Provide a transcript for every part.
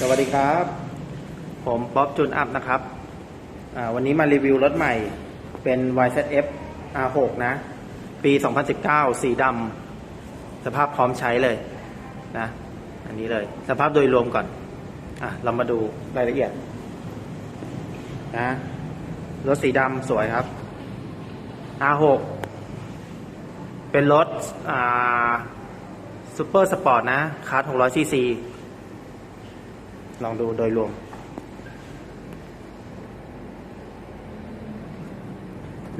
สวัสดีครับ ผมป๊อบจุนอัพนะครับ วันนี้มารีวิวรถใหม่เป็น YZF R6 นะ ปี 2019 สีดำสภาพพร้อมใช้เลยนะ อันนี้เลย สภาพโดยรวมก่อนอะเรามาดูรายละเอียดนะรถสีดำสวยครับ R6 เป็นรถอ่าซูเปอร์สปอร์ตนะคาร์ด600ซีซี ลองดูโดยรวม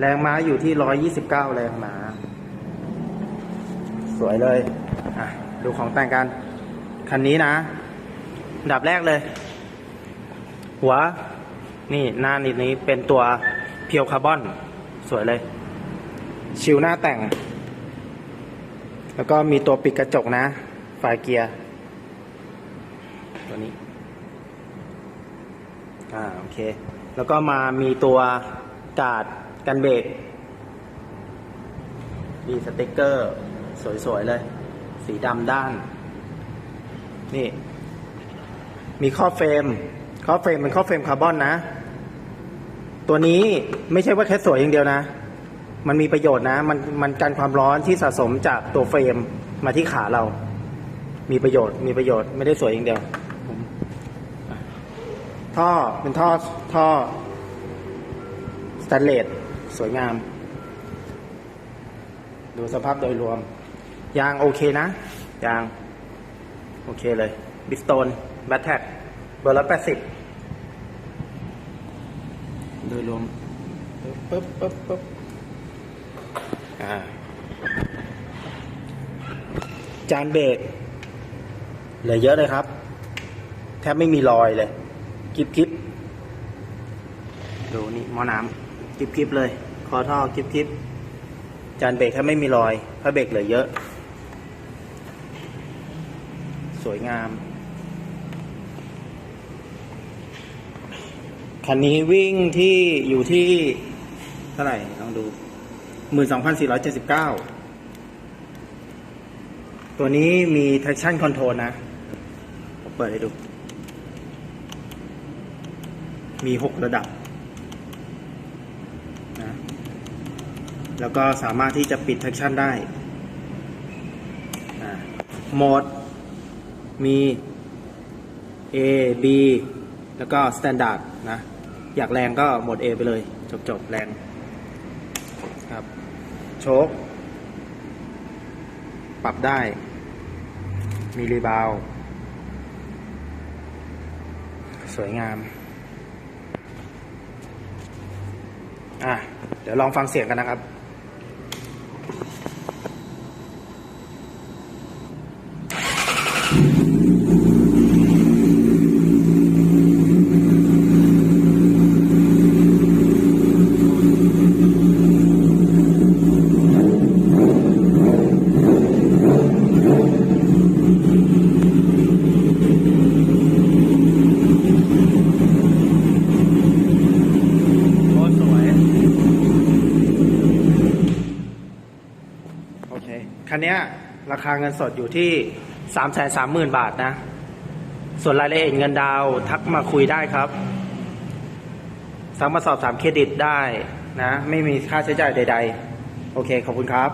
แรงม้าอยู่ที่129แรงม้า สวยเลย อะ ดูของแต่งกัน คันนี้นะ ดับแรกเลย หัว นี่หน้านิดนี้เป็นตัวเพียวคาร์บอน สวยเลย ชิวหน้าแต่ง แล้วก็มีตัวปิดกระจกนะไฟเกียร์ ตัวนี้ อ่าโอเค แล้วก็มามีตัวกาดกันเบรกมีสติกเกอร์ สวย ๆ เลย สีดำด้าน นี่ มีข้อเฟรม ข้อเฟรมเป็นข้อเฟรมคาร์บอนนะ ตัวนี้ไม่ใช่ว่าแค่สวยอย่างเดียวนะ มันมีประโยชน์นะ มันมันกันความร้อนที่สะสมจากตัวเฟรมมาที่ขาเรา มีประโยชน์ มีประโยชน์ไม่ได้สวยอย่างเดียว ท่อเป็นท่อท่อสแตนเลสสวยงาม ดูสภาพโดยรวม ยางโอเคนะ ยาง โอเคเลย บิสโตนแบทแท็กเบอร์ละแปดสิบโดยรวมปึ๊บปึ๊บปึ๊บอ่าจานเบรกเหลือเยอะเลยครับ แทบไม่มีรอยเลย กิบกิบดูนี่หม้อน้ำกิบกิบเลย คอท่อกิบกิบจานเบรกถ้าไม่มีรอยพระเบรกเหลือเยอะ สวยงาม คันนี้วิ่งที่อยู่ที่เท่าไหร่ลองดูหมื่นสองพันสี่ร้อยเจ็ดสิบเก้าตัวนี้มี traction control นะ เปิดให้ดู มีหกระดับนะแล้วก็สามารถที่จะปิด traction ได้โหมด มี A B แล้วก็ standard นะ อยากแรงก็โหมด A ไปเลย จบจบๆแรงครับโชคปรับได้ มีรีบาวด์สวยงาม อะเดี๋ยวลองฟังเสียงกันนะครับ โอ้สวย โอเค คั นี้ยราคาเงินสดอยู่ที่สามแสนสามหมื่นบาทนะ ส่วนรายละเอียดเงินดาวทักมาคุยได้ครับสามารถสอบถามเครดิตได้นะ ไม่มีค่าใช้จ่ายใด ๆ โอเค ขอบคุณครับ